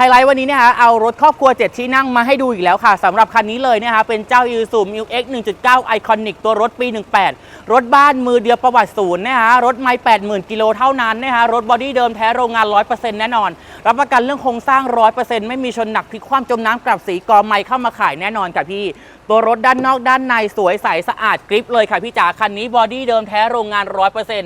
ไฮไลท์วันนี้เนี่ยฮะเอารถครอบครัว 7 ที่นั่งมาให้ดูอีกแล้วค่ะสำหรับคันนี้เลยเนี่ยฮะเป็นเจ้า i s u m i x 1.9 Iconic ตัวรถปี 18 รถบ้านมือเดียวประวัติศูนย์นะฮะรถไม่ 80,000 กิโลเท่านั้นนะฮะรถบอดี้เดิมแท้โรงงาน 100%แน่นอน รับประกันเรื่องโครงสร้าง 100%ไม่มีชนหนักพลิกคว่ำจมน้ำกลับสีกอไม้เข้ามาขายแน่นอนค่ะพี่ ตัวรถด้านนอกด้านในสวยใสสะอาดกริปเลยค่ะพี่จ๋าคันนี้บอดี้เดิมแท้โรงงาน 100%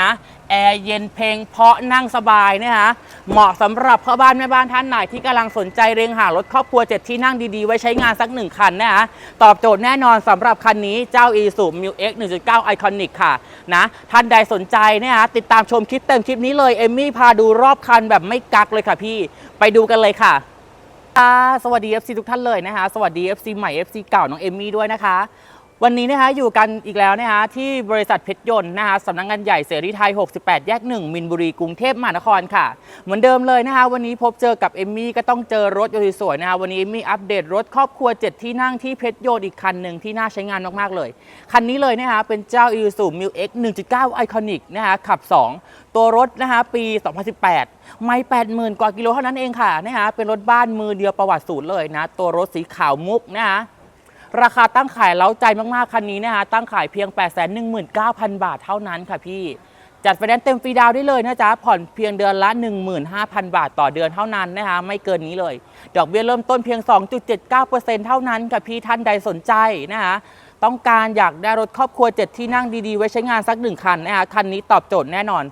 นะแอร์เย็นเพลงเพาะนั่งสบายนะคะเหมาะสำหรับพ่อบ้านแม่บ้านท่านไหนที่กำลังสนใจเรียงหารถครอบครัว7ที่นั่งดีๆ ไว้ใช้งานสักหนึ่งคันนะคะตอบโจทย์แน่นอนสำหรับคันนี้เจ้า i s u m u x 1.9 Iconic ค่ะนะท่านใดสนใจนะคะติดตามชมคลิปเต็มคลิปนี้เลย เอมมี่พาดูรอบคันแบบไม่กักเลยค่ะพี่ ไปดูกันเลยค่ะ ค่ะสวัสดี FC ทุกท่านเลยนะคะ สวัสดี FC ใหม่ FC เก่าน้องเอมมี่ด้วยนะคะ วันนี้นะคะอยู่กันอีกแล้วนะคะที่บริษัทเพชรยนต์นะคะสำนักงานใหญ่เสรีไทย 68 แยก 1 มินบุรีกรุงเทพมหานครค่ะ เหมือนเดิมเลยนะคะ วันนี้พบเจอกับเอมมี่ก็ต้องเจอรถยนต์สวยๆนะคะวันนี้เอมมี่อัปเดตรถครอบครัว 7 ที่นั่งที่เพชรยนต์อีกคันหนึ่งที่น่าใช้งานมากๆเลย คันนี้เลยนะคะเป็นเจ้า i s u m u x 1.9 Iconic นะคะขับ 2 ตัวรถนะคะปี 2018 ไม่ 80,000 กว่ากิโลเท่านั้นเองค่ะนะคะเป็นรถบ้านมือเดียวประวัติศูนย์เลยนะตัวรถสีขาวมุกนะคะ ราคาตั้งขายเล้าใจมากๆ คันนี้นะคะตั้งขายเพียง 819,000 บาทเท่านั้นค่ะพี่ จัดไฟแนนซ์เต็มฟรีดาวได้เลยนะจ๊ะ ผ่อนเพียงเดือนละ 15,000 บาทต่อเดือนเท่านั้นนะคะไม่เกินนี้เลย ดอกเบี้ยเริ่มต้นเพียง 2.79%เท่านั้นค่ะพี่ท่านใดสนใจนะคะต้องการอยากได้รถครอบครัว 7 ที่นั่งดีๆ ไว้ใช้งานสักหนึ่งคันนะคะคันนี้ตอบโจทย์แน่นอน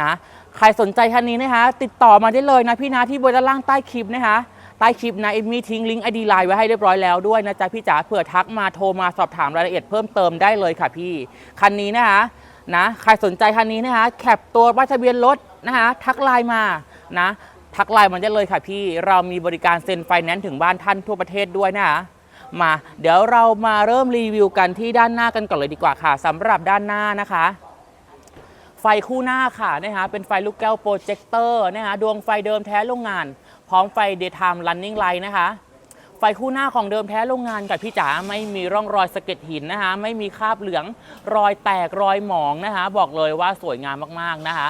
นะใครสนใจคันนี้นะคะติดต่อมาได้เลยนะพี่นะที่บนด้านล่างใต้คลิปนะคะ ใต้คลิปนะเอมมี่ทิ้งลิงก์ไอดีไลน์ไว้ให้เรียบร้อยแล้วด้วยนะจ๊ะพี่จ๋าเผื่อทักมาโทรมาสอบถามรายละเอียดเพิ่มเติมได้เลยค่ะพี่คันนี้นะคะนะใครสนใจคันนี้นะคะแคปตัวป้ายทะเบียนรถนะคะทักไลน์มานะทักไลน์มาได้เลยค่ะพี่เรามีบริการเซ็นไฟแนนซ์ถึงบ้านท่านทั่วประเทศด้วยนะคะมาเดี๋ยวเรามาเริ่มรีวิวกันที่ด้านหน้ากันก่อนเลยดีกว่าค่ะสำหรับด้านหน้านะคะ ไฟคู่หน้าค่ะนะคะเป็นไฟลูกแก้วโปรเจคเตอร์นะคะดวงไฟเดิมแท้โรงงาน พร้อมไฟ daytime running light นะคะ ไฟคู่หน้าของเดิมแท้โรงงานกับพี่จ๋าไม่มีร่องรอยสะเก็ดหินนะคะ ไม่มีคราบเหลืองรอยแตกรอยหมองนะคะ บอกเลยว่าสวยงามมากๆนะคะ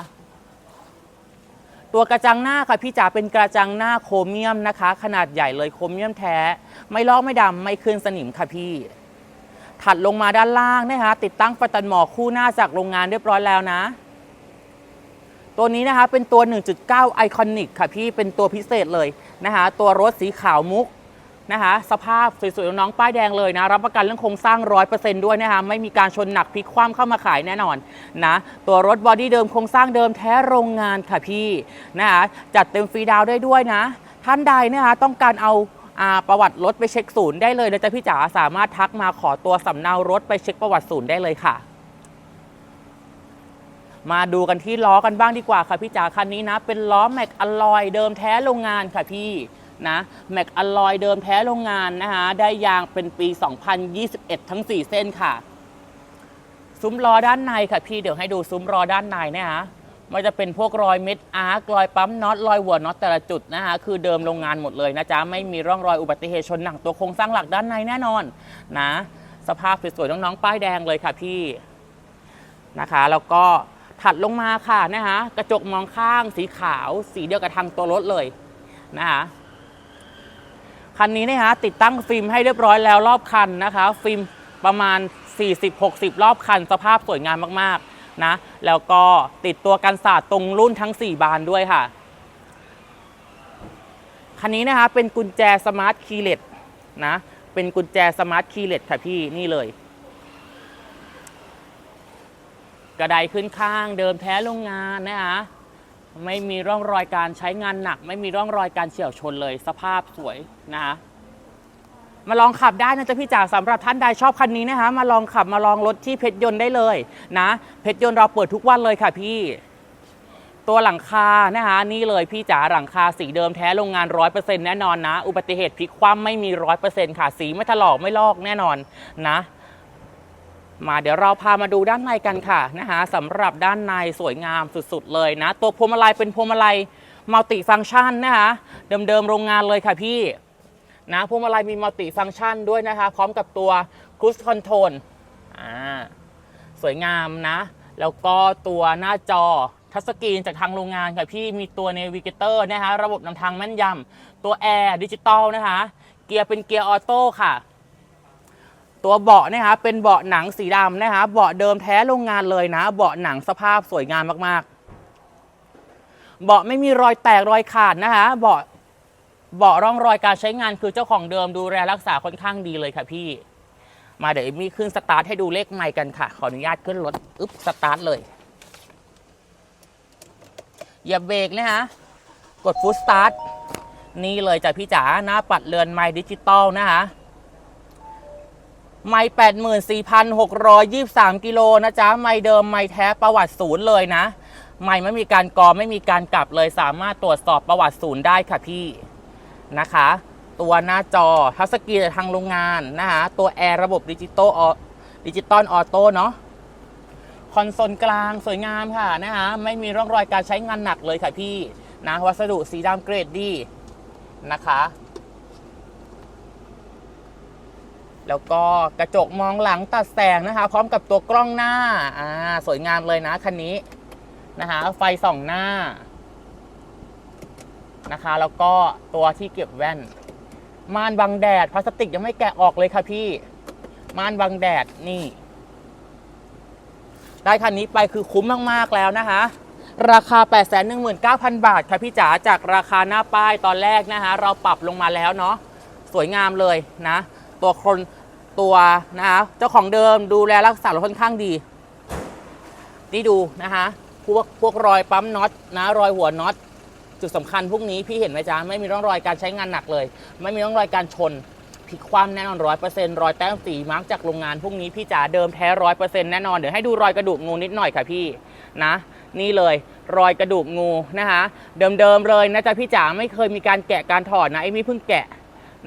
ตัวกระจังหน้าค่ะพี่จ๋าเป็นกระจังหน้าโครเมียมนะคะ ขนาดใหญ่เลยโครเมียมแท้ ไม่ลอกไม่ดำไม่ขึ้นสนิมค่ะพี่ ถัดลงมาด้านล่างนะคะ ติดตั้งประตันหมอกคู่หน้าจากโรงงานเรียบร้อยแล้วนะ ตัวนี้นะคะเป็นตัว 1.9 Iconic ค่ะพี่เป็นตัวพิเศษเลยนะคะตัวรถสีขาวมุกนะคะสภาพสวยๆน้องป้ายแดงเลยนะ รับประกันเรื่องโครงสร้าง 100%ด้วยนะคะ ไม่มีการชนหนักพลิกคว่ำเข้ามาขายแน่นอนนะ ตัวรถบอดี้เดิมโครงสร้างเดิมแท้โรงงานค่ะพี่นะคะจัดเต็มฟรีดาวได้ด้วยนะ ท่านใดนะคะต้องการเอาอ่าประวัติรถไปเช็คศูนย์ได้เลยนะจ๊ะพี่จ๋าสามารถทักมาขอตัวสำเนารถไปเช็คประวัติศูนย์ได้เลยค่ะ มาดูกันที่ล้อกันบ้างดีกว่าค่ะพี่จ๋าคันนี้นะ เป็นล้อแม็กอลลอยเดิมแท้โรงงานค่ะพี่นะแม็กอลลอยเดิมแท้โรงงานนะคะได้ยางเป็นปี 2021 ทั้ง 4 เส้นค่ะ ซุ้มล้อด้านในค่ะพี่เดี๋ยวให้ดูซุ้มล้อด้านในนะคะมันจะเป็นพวกรอยเม็ดอาร์ครอยปั๊มน็อตรอยหัวน็อตแต่ละจุดนะคะคือเดิมโรงงานหมดเลยนะจ๊ะไม่มีร่องรอยอุบัติเหตุชนหนักตัวโครงสร้างหลักด้านในแน่นอนนะ สภาพสวยๆน้องๆป้ายแดงเลยค่ะพี่นะคะ แล้วก็ ถัดลงมาค่ะนะคะกระจกมองข้างสีขาว สีเดียวกับทางตัวรถเลยนะคะคันนี้นะคะติดตั้งฟิล์มให้เรียบร้อยแล้วรอบคันนะคะ ฟิล์มประมาณ 40-60 รอบคัน สภาพสวยงามมากๆนะแล้วก็ติดตัวกันศาสตร์ตรงรุ่นทั้ง 4 บานด้วยค่ะ คันนี้นะคะเป็นกุญแจสมาร์ทคีย์เลสนะเป็นกุญแจสมาร์ทคีย์เลสค่ะพี่นี่เลย กระไดขึ้นข้างเดิมแท้โรงงานนะคะไม่มีร่องรอยการใช้งานหนัก ไม่มีร่องรอยการเฉี่ยวชนเลย สภาพสวยนะคะมาลองขับได้นะจ๊ะพี่จ๋าสำหรับท่านใดชอบคันนี้นะคะ มาลองขับมาลองรถที่เพชรยนต์ได้เลยนะ เพชรยนต์เราเปิดทุกวันเลยค่ะพี่ ตัวหลังคานะคะนี่เลยพี่จ๋าหลังคาสีเดิมแท้โรงงาน100%แน่นอนนะ อุบัติเหตุพลิกคว่ำไม่มี100%ค่ะ สีไม่ถลอกไม่ลอกแน่นอนนะ มาเดี๋ยวเราพามาดูด้านในกันค่ะนะคะสำหรับด้านในสวยงามสุดๆเลยนะ ตัวพวงมาลัยเป็นพวงมาลัยมัลติฟังก์ชันนะคะเดิมๆโรงงานเลยค่ะพี่นะพวงมาลัยมีมัลติฟังก์ชันด้วยนะคะ พร้อมกับตัวค u ู e คอนโทรลอ่าสวยงามนะ แล้วก็ตัวหน้าจอทัชสกรีนจากทางโรงงานค่ะพี่มีตัวเนวิเกเตอร์นะคะระบบนำทางแม่นยำตัวแอร์ดิจิตอลนะคะ เกียร์เป็นเกียร์ออโต้ค่ะ ตัวเบาะนะคะเป็นเบาะหนังสีดำนะคะเบาะเดิมแท้โรงงานเลยนะ เบาะหนังสภาพสวยงามมากๆ เบาะไม่มีรอยแตกรอยขาดนะคะเบาะเบาะร่องรอยการใช้งานคือเจ้าของเดิมดูแลรักษาค่อนข้างดีเลยค่ะพี่ มาเดี๋ยวมีขึ้นสตาร์ทให้ดูเลขไมค์กันค่ะ ขออนุญาตขึ้นรถอึ๊บสตาร์ทเลยอย่าเบรกนะคะกดฟู l สตาร์ทนี่เลยจ้ะพี่จ๋าหน้าปัดเรือนไมค์ดิจิตอลนะคะ ไมค์แปดหมื่นสี่พันหกร้อยยี่สามกิโลนะจ๊ะ ไมค์เดิมไมค์แท้ประวัติศูนย์เลยนะ ไมค์ไม่มีการกอไม่มีการกลับเลยสามารถตรวจสอบประวัติศูนย์ได้ค่ะพี่นะคะ ตัวหน้าจอทัชสกรีนทางโรงงานนะคะตัวแอร์ระบบดิจิตอลออดิจิตอลออโต้เนาะคอนโซลกลางสวยงามค่ะนะคะไม่มีร่องรอยการใช้งานหนักเลยค่ะพี่นะวัสดุสีดำเกรดดีนะคะ แล้วก็กระจกมองหลังตัดแสงนะคะ พร้อมกับตัวกล้องหน้าอ่าสวยงามเลยนะคันนี้นะคะ ไฟส่องหน้านะคะ แล้วก็ตัวที่เก็บแว่น ม่านบังแดดพลาสติกยังไม่แกะออกเลยค่ะพี่ ม่านบังแดดนี่ ได้คันนี้ไปคือคุ้มมาก ๆ แล้วนะคะราคา 819,000 บาทค่ะพี่จ๋าจากราคาหน้าป้ายตอนแรกนะคะ เราปรับลงมาแล้วเนาะสวยงามเลยนะ ตัวคน ตัวนะคะเจ้าของเดิมดูแลรักษารถค่อนข้างดี นี่ดูนะคะพวกพวกรอยปั๊มน็อตนะรอยหัวน็อตจุดสำคัญพวกนี้พี่เห็นไหมจ๊ะไม่มีร่องรอยการใช้งานหนักเลย ไม่มีร่องรอยการชนพลิกคว่ำแน่นอนร้อยเปอร์เซ็นต์รอยแต้มสีมาร์กจากโรงงานพวกนี้พี่จ๋าเดิมแท้ร้อยเปอร์เซ็นต์แน่นอนเดี๋ยวให้ดูรอยกระดูกงูนิดหน่อยค่ะพี่นะ นี่เลยรอยกระดูกงูนะคะ เดิมๆเลยนะจ๊ะพี่จ๋าไม่เคยมีการแกะการถอดนะไอ้มี่เพิ่งแกะ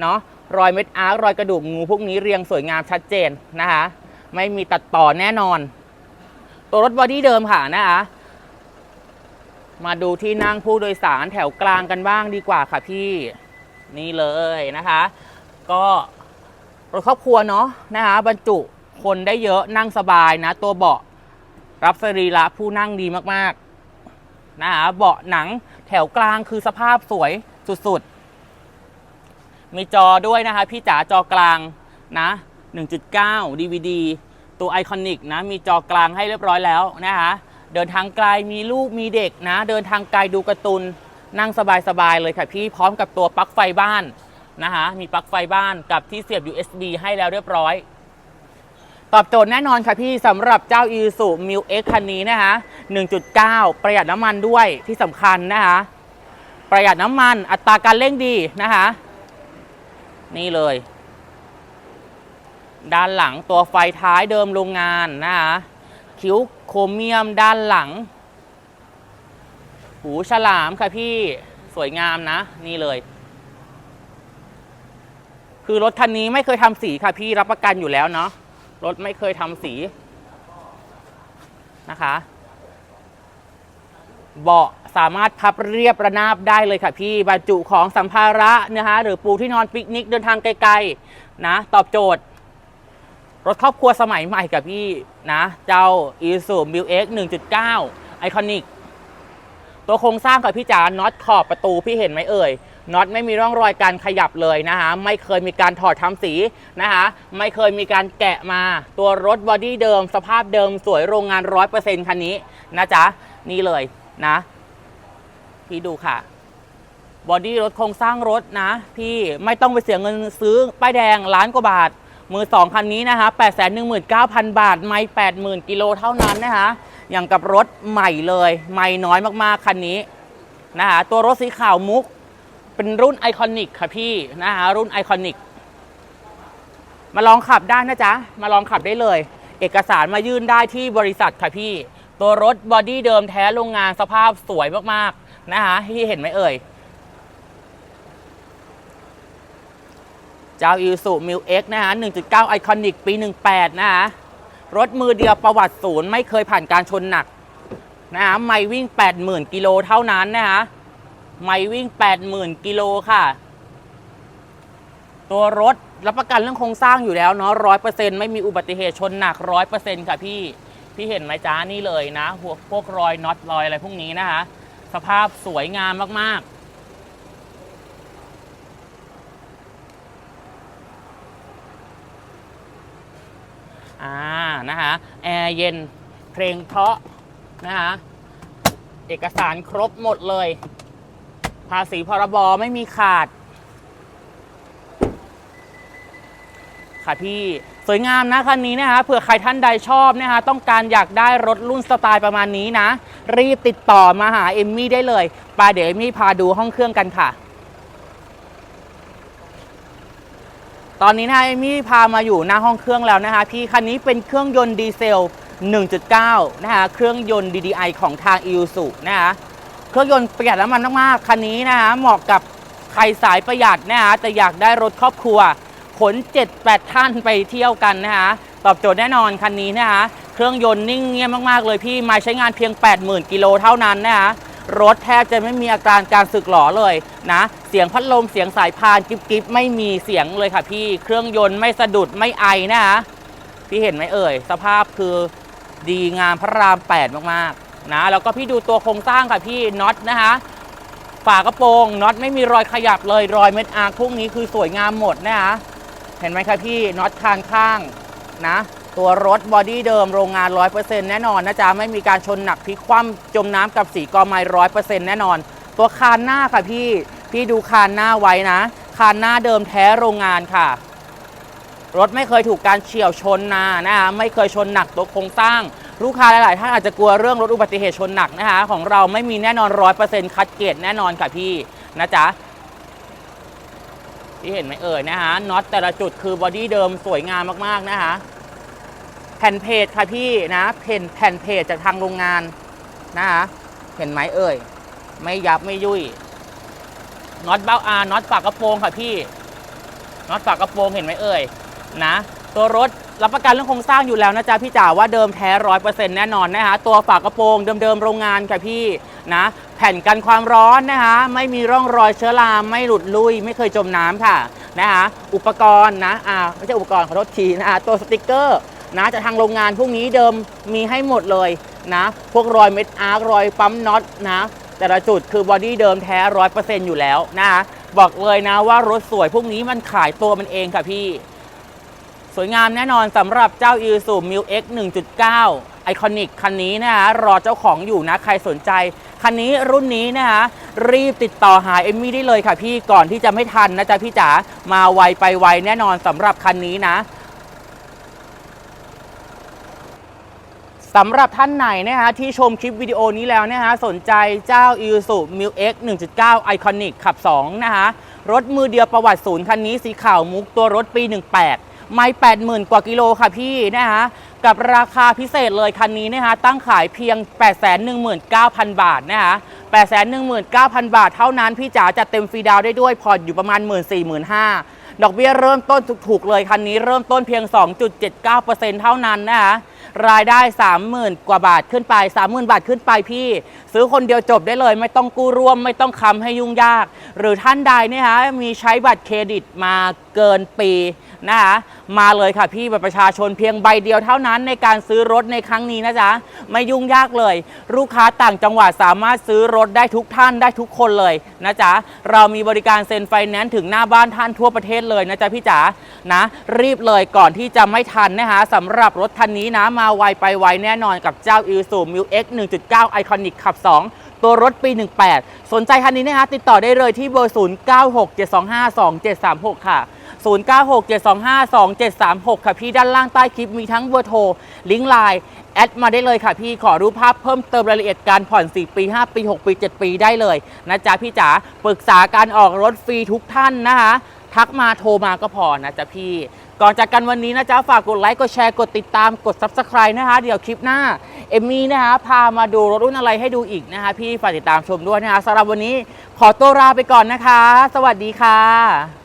เนาะ รอยเม็ดอาร์รอยกระดูกงูพวกนี้เรียงสวยงามชัดเจนนะคะ ไม่มีตัดต่อแน่นอน ตัวรถบอดี้เดิมค่ะนะคะมาดูที่นั่งผู้โดยสารแถวกลางกันบ้างดีกว่าค่ะพี่นี่เลยนะคะ ก็รถครอบครัวเนาะนะคะบรรจุคนได้เยอะนั่งสบายนะ ตัวเบาะรับสรีระผู้นั่งดีมากๆนะคะเบาะหนังแถวกลางคือสภาพสวยสุดๆ มีจอด้วยนะคะพี่จ๋าจอกลางนะ 1.9 DVD ตัวไอคอนิกนะ มีจอกลางให้เรียบร้อยแล้วนะคะ เดินทางไกลมีลูกมีเด็กนะ เดินทางไกลดูการ์ตูนนั่งสบายๆเลยค่ะพี่พร้อมกับตัวปลั๊กไฟบ้านนะคะมีปลั๊กไฟบ้านกับที่เสียบ USB ให้แล้วเรียบร้อย ตอบโจทย์แน่นอนค่ะพี่สำหรับเจ้า Isuzu m i l X คันนี้นะคะ1.9 ประหยัดน้ำมันด้วยที่สำคัญนะคะ ประหยัดน้ำมันอัตราการเร่งดีนะคะ นี่เลย ด้านหลังตัวไฟท้ายเดิมโรงงานนะคะคิ้วโครเมียมด้านหลัง หูฉลามค่ะพี่สวยงามนะ นี่เลย คือรถคันนี้ไม่เคยทำสีค่ะพี่รับประกันอยู่แล้วเนาะรถไม่เคยทำสีนะคะ เบาะสามารถพับเรียบระนาบได้เลยค่ะพี่บรรจุของสัมภาระนะคะหรือปูที่นอนปิกนิกเดินทางไกลๆนะตอบโจทย์ รถครอบครัวสมัยใหม่กับพี่นะ เจ้า i s u m i l X 1.9ไอคอนิกตัวโครงสร้างกับพี่จ๋าน็อตขอบประตูพี่เห็นไหมเอ่ยน็อตไม่มีร่องรอยการขยับเลยนะคะไม่เคยมีการถอดทำสีนะคะไม่เคยมีการแกะมา ตัวรถบอดี้เดิม สภาพเดิมสวยโรงงาน100%คันนี้นะจ๊ะนี่เลย นะ พี่ดูค่ะ บอดี้รถโครงสร้างรถนะ พี่ไม่ต้องไปเสียเงินซื้อป้ายแดงล้านกว่าบาท มือสองคันนี้นะคะ8 1 9 0 0 0บาท ไม่80,000กิโลเท่านั้นนะคะอย่างกับรถใหม่เลย ไม่น้อยมากๆ คันนี้นะคะตัวรถสีขาวมุก เป็นรุ่นไอคอนิกค่ะพี่นะคะรุ่นไอคอนิกมาลองขับได้นะจ๊ะ มาลองขับได้เลย เอกสารมายื่นได้ที่บริษัทค่ะพี่ ตัวรถบอดี้เดิมแท้โรงงานสภาพสวยมากๆนะคะที่เห็นไหมเอ่ย เจ้า i s u m i l X นะคะ1.9 Iconic ปี 18 นะคะรถมือเดียวประวัติศูนย์ไม่เคยผ่านการชนหนักนะคะไม่วิ่ง 80,000 กิโลเท่านั้นนะคะไม่วิ่ง 80,000 กิโลค่ะ ตัวรถรับประกันเรื่องโครงสร้างอยู่แล้วเนาะ100%ไม่มีอุบัติเหตุชนหนัก100%ค่ะพี่ พี่เห็นไหมจ้านี่เลยนะพวกพวกรอยน็อตรอยอะไรพวกนี้นะคะ สภาพสวยงามมากๆอ่านะคะแอร์เย็นเพลงเพราะนะคะเอกสารครบหมดเลย ภาษีพรบไม่มีขาด ค่ะพี่สวยงามนะคันนี้นะคะเผื่อใครท่านใดชอบนะคะต้องการอยากได้รถรุ่นสไตล์ประมาณนี้นะ รีบติดต่อมาหาเอมมี่ได้เลยไปเดี๋ยวเอมมี่พาดูห้องเครื่องกันค่ะ ตอนนี้นะคะเอมมี่พามาอยู่หน้าห้องเครื่องแล้วนะคะ พี่คันนี้เป็นเครื่องยนต์ดีเซล 1.9 นะคะเครื่องยนต์ DDI ของทาง i u s u นะคะเครื่องยนต์ประหยัดน้ำมันมากๆคันนี้นะคะเหมาะกับใครสายประหยัดนะคะแต่อยากได้รถครอบครัว ขน 7-8 ท่านไปเที่ยวกันนะคะตอบโจทย์แน่นอนคันนี้นะคะเครื่องยนต์นิ่งเงียบมากๆเลยพี่มาใช้งานเพียง 80,000 กิโลเท่านั้นนะคะรถแทบจะไม่มีอาการการสึกหรอเลยนะ เสียงพัดลมเสียงสายพานกิ๊บกิ๊บไม่มีเสียงเลยค่ะพี่เครื่องยนต์ไม่สะดุดไม่ไอนะคะพี่เห็นไหมเอ่ย สภาพคือดีงามพระราม 8 มากๆนะแล้วก็พี่ดูตัวโครงสร้างค่ะพี่น็อตนะคะฝากระโปรงน็อตไม่มีรอยขยับเลยรอยเม็ดอาร์พวกนี้คือสวยงามหมดนะคะ เห็นไหมครับพี่น็อตคานข้างนะ ตัวรถบอดี้เดิมโรงงาน 100%แน่นอนนะจ๊ะ ไม่มีการชนหนักพลิกคว่ำจมน้ำกับสีกอไม้ร้อยเปอร์เซ็นต์แน่นอน ตัวคานหน้าค่ะพี่ พี่ดูคานหน้าไว้นะ คานหน้าเดิมแท้โรงงานค่ะ รถไม่เคยถูกการเฉี่ยวชนนะนะคะไม่เคยชนหนักตัวโครงสร้าง ลูกค้าหลาย ๆ ท่านอาจจะกลัวเรื่องรถอุบัติเหตุชนหนักนะคะ ของเราไม่มีแน่นอนร้อยเปอร์เซ็นต์คัดเกรดแน่นอนค่ะพี่นะจ๊ะ ที่เห็นไหมเอ่ยนะคะน็อตแต่ละจุดคือบอดี้เดิมสวยงามมากๆนะคะ แผ่นเพจค่ะพี่นะแผ่นแผ่นเพจจากทางโรงงานนะคะเห็นไหมเอ่ย ไม่ยับไม่ยุ่ยน็อตเบ้าอาน็อตฝากระโปรงค่ะพี่น็อตฝากระโปรงเห็นไหมเอ่ยนะ ตัวรถรับประกันเรื่องโครงสร้างอยู่แล้วนะจ๊ะพี่จ๋าว่าเดิมแท้ร้อยเปอร์เซ็นต์แน่นอนนะคะตัวฝากระโปรงเดิมๆโรงงานค่ะพี่ นะแผ่นกันความร้อนนะคะไม่มีร่องรอยเชื้อราไม่หลุดลุย ไม่เคยจมน้ำค่ะนะคะอุปกรณ์นะอ่าไม่ใช่อุปกรณ์ขอโทษทีนะคะตัวสติกเกอร์นะจากทางโรงงานพวกนี้เดิมมีให้หมดเลยนะพวกรอยเม็ดอาร์ครอยปั๊มน็อตนะแต่ละจุดคือบอดี้เดิมแท้ร้อยเปอร์เซ็นต์อยู่แล้วนะคะบอกเลยนะว่ารถสวยพวกนี้มันขายตัวมันเองค่ะพี่ สวยงามแน่นอนสำหรับเจ้า i s u m i l X 1.9 ไอคอนิกคันนี้นะคะรอเจ้าของอยู่นะ ใครสนใจ คันนี้รุ่นนี้นะคะรีบติดต่อหาเอมมี่ได้เลยค่ะพี่ก่อนที่จะไม่ทันนะจ๊ะพี่จ๋ามาไวไปไวแน่นอนสำหรับคันนี้นะสำหรับท่านไหนนะคะที่ชมคลิปวิดีโอนี้แล้วนะคะสนใจเจ้า i s u m i l X 1.9 Iconic ขับ 2 นะคะรถมือเดียวประวัติศูนย์คันนี้สีขาวมุกตัวรถปี 18 ไม่ 80,000 กว่ากิโลค่ะพี่นะคะ กับราคาพิเศษเลยคันนี้นะคะตั้งขายเพียง 819,000 บาทนะคะ819,000 บาทเท่านั้นพี่จ๋าจัดเต็มฟรีดาวได้ด้วยผ่อนอยู่ประมาณ 1 4 0 0 0 0ดอกเบี้ยเริ่มต้นถูกๆเลยคันนี้เริ่มต้นเพียง 2.79%เท่านั้นนะคะรายได้ 30,000 กว่าบาทขึ้นไป 30,000 บาทขึ้นไปพี่ ซื้อคนเดียวจบได้เลย ไม่ต้องกู้ร่วม ไม่ต้องค้ำให้ยุ่งยาก หรือท่านใดเนี่ยฮะมีใช้บัตรเครดิตมาเกินปี นะคะมาเลยค่ะพี่บัตรประชาชนเพียงใบเดียวเท่านั้นในการซื้อรถในครั้งนี้นะจ๊ะไม่ยุ่งยากเลย ลูกค้าต่างจังหวัดสามารถซื้อรถได้ทุกท่านได้ทุกคนเลยนะจ๊ะเรามีบริการเซ็นไฟแนนซ์ถึงหน้าบ้านท่านทั่วประเทศเลยนะจ๊ะพี่จ๋านะ รีบเลยก่อนที่จะไม่ทันนะคะสำหรับรถคันนี้นะมาไวไปไวแน่นอนกับเจ้า i s u m i l X 1.9 Iconic ขับ2ตัวรถปี 18 สนใจคันนี้นะคะติดต่อได้เลยที่เบอร์ 0967252736 ค่ะ 0967252736 ค่ะพี่ด้านล่างใต้คลิปมีทั้งเบอร์โทร ลิงก์ไลน์แอดมาได้เลยค่ะพี่ขอรูปภาพเพิ่มเติมรายละเอียดการผ่อน 4 ปี 5 ปี 6 ปี 7 ปีได้เลยนะจ๊ะพี่จ๋าปรึกษาการออกรถฟรีทุกท่านนะคะ ทักมาโทรมาก็พอนะจ๊ะพี่ ก่อนจากกันวันนี้นะจ๊ะฝากกดไลค์กดแชร์กดติดตามกด Subscribe นะคะ เดี๋ยวคลิปหน้า เอมมี่นะคะ พามาดูรถรุ่นอะไรให้ดูอีกนะคะ พี่ฝากติดตามชมด้วยนะคะสำหรับวันนี้ขอตัวลาไปก่อนนะคะ สวัสดีค่ะ